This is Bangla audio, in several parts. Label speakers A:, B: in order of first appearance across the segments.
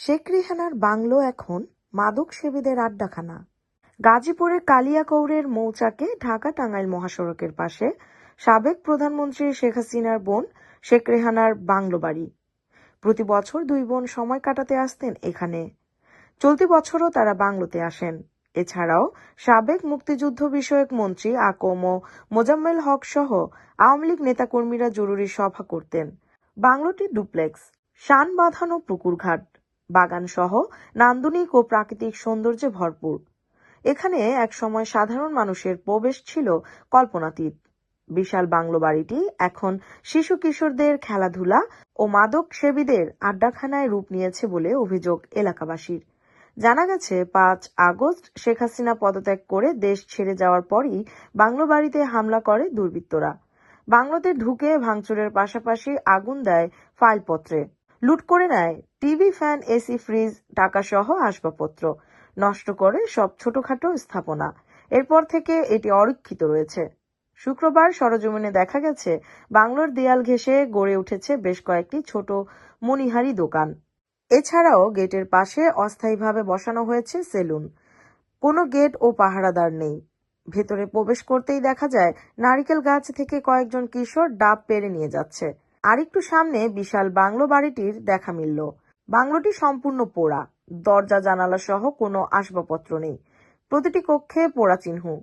A: শেখ রেহানার বাংলো এখন মাদক সেবীদের আড্ডাখানা। গাজীপুরের কালিয়াকৌরের মৌচাকে ঢাকা টাঙ্গাইল মহাসড়কের পাশে সাবেক প্রধানমন্ত্রী শেখ হাসিনার বোন শেখ রেহানার বাংলো বাড়ি। প্রতি বছর দুই বোন সময় কাটাতে আসতেন এখানে। চলতি বছরও তারা বাংলোতে আসেন। এছাড়াও সাবেক মুক্তিযুদ্ধ বিষয়ক মন্ত্রী আকম ও মোজাম্মেল হক সহ আওয়ামী লীগ নেতাকর্মীরা জরুরি সভা করতেন। বাংলোটি ডুপ্লেক্স, শান বাঁধানো পুকুরঘাট। বাগান সহ নান্দনিক ও প্রাকৃতিক সৌন্দর্যে ভরপুর। এখানে একসময় সাধারণ মানুষের প্রবেশ ছিল কল্পনাতীত। বিশাল বাংলো বাড়িটি এখন শিশু কিশোরদের খেলাধুলা ও মাদক সেবীদের আড্ডাখানায় রূপ নিয়েছে বলে অভিযোগ এলাকাবাসীর। জানা গেছে, পাঁচ আগস্ট শেখ হাসিনা পদত্যাগ করে দেশ ছেড়ে যাওয়ার পরই বাংলো বাড়িতে হামলা করে দুর্বৃত্তরা। বাংলোতে ঢুকে ভাঙচুরের পাশাপাশি আগুন দেয় ফাইলপত্রে। লুট করে নেয়। টিভি, ফ্যান, এসি, ফ্রিজ, টাকাসহ আসবাবপত্র। নষ্ট করে সব ছোটখাটো স্থাপনা। এরপর থেকে এটি অরক্ষিত রয়েছে। শুক্রবার সরজমিনে দেখা গেছে, বাংলোর দেয়াল ঘেঁষে গড়ে উঠেছে বেশ কয়েকটি ছোট মনিহারি দোকান। এছাড়াও গেটের পাশে অস্থায়ীভাবে বসানো হয়েছে সেলুন। কোনো গেট ও পাহারাদার নেই। ভেতরে প্রবেশ করতেই দেখা যায়, নারিকেল গাছ থেকে কয়েকজন কিশোর ডাব পেরে নিয়ে যাচ্ছে। আরেকটু সামনে বিশাল বাংলো বাড়িটির দেখা মিলল। বাংলোটি সম্পূর্ণ পোড়া। দরজা জানালা সহ কোনো আসবাবপত্র নেই। প্রতিটি কক্ষে পোড়া চিহ্ন।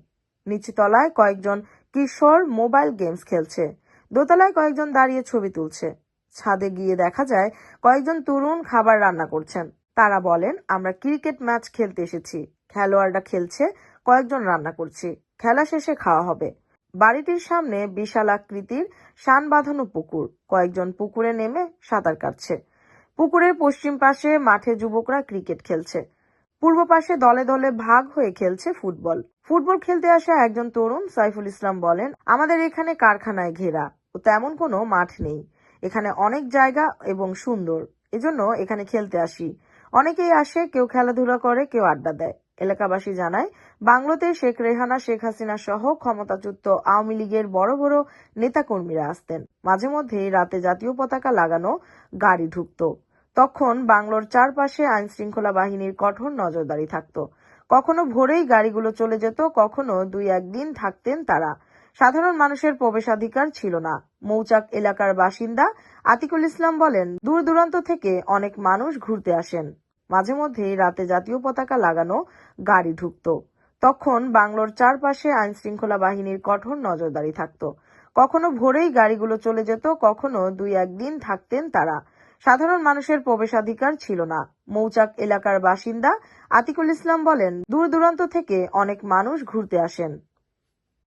A: নিচু তলায় কয়েকজন কিশোর মোবাইল গেমস খেলছে। দোতলায় কয়েকজন দাঁড়িয়ে ছবি তুলছে। ছাদে গিয়ে দেখা যায়, কয়েকজন তরুণ খাবার রান্না করছেন। তারা বলেন, আমরা ক্রিকেট ম্যাচ খেলতে এসেছি। খেলোয়াড়রা খেলছে, কয়েকজন রান্না করছি। খেলা শেষে খাওয়া হবে। বাড়িটির সামনে বিশাল আকৃতির শান বাঁধানো পুকুর। কয়েকজন পুকুরে নেমে সাঁতার কাটছে। পুকুরের পশ্চিম পাশে মাঠে যুবকরা ক্রিকেট খেলছে। পূর্ব পাশে দলে দলে ভাগ হয়ে খেলছে ফুটবল। ফুটবল খেলতে আসা একজন তরুণ সাইফুল ইসলাম বলেন, আমাদের এখানে কারখানায় ঘেরা। ও তেমন কোনো মাঠ নেই। এখানে অনেক জায়গা এবং সুন্দর। এজন্য এখানে খেলতে আসি। অনেকেই আসে, কেউ খেলাধুলা করে, কেউ আড্ডা দেয়। এলাকাবাসী জানায় বাংলোতে শেখ রেহানা, শেখ হাসিনা সহ ক্ষমতাচ্যুত আওয়ামী লীগের বড় বড় নেতাকর্মীরা আসতেন। মাঝে মধ্যেই রাতে জাতীয় পতাকা লাগানো গাড়ি ঢুকতো। তখন বাংলোর চারপাশে আইন শৃঙ্খলা বাহিনীর কঠোর নজরদারি থাকত। কখনো ভোরেই গাড়িগুলো চলে যেত, কখনো দুই একদিন থাকতেন তারা। সাধারণ মানুষের প্রবেশাধিকার ছিল না। মৌচাক এলাকার বাসিন্দা আতিকুল ইসলাম বলেন দূর দূরান্ত থেকে অনেক মানুষ ঘুরতে আসেন। মাঝে মধ্যেই রাতে জাতীয় পতাকা লাগানো গাড়ি ঢুকতো। তখন বাংলোর চারপাশে আইন শৃঙ্খলা বাহিনীর কঠোর নজরদারি থাকত। কখনো ভোরেই গাড়িগুলো চলে যেত, কখনো দুই একদিন থাকতেন তারা। সাধারণ মানুষের প্রবেশাধিকার ছিল না। মৌচাক এলাকার বাসিন্দা আতিকুল ইসলাম বলেন দূর দূরান্ত থেকে অনেক মানুষ ঘুরতে আসেন।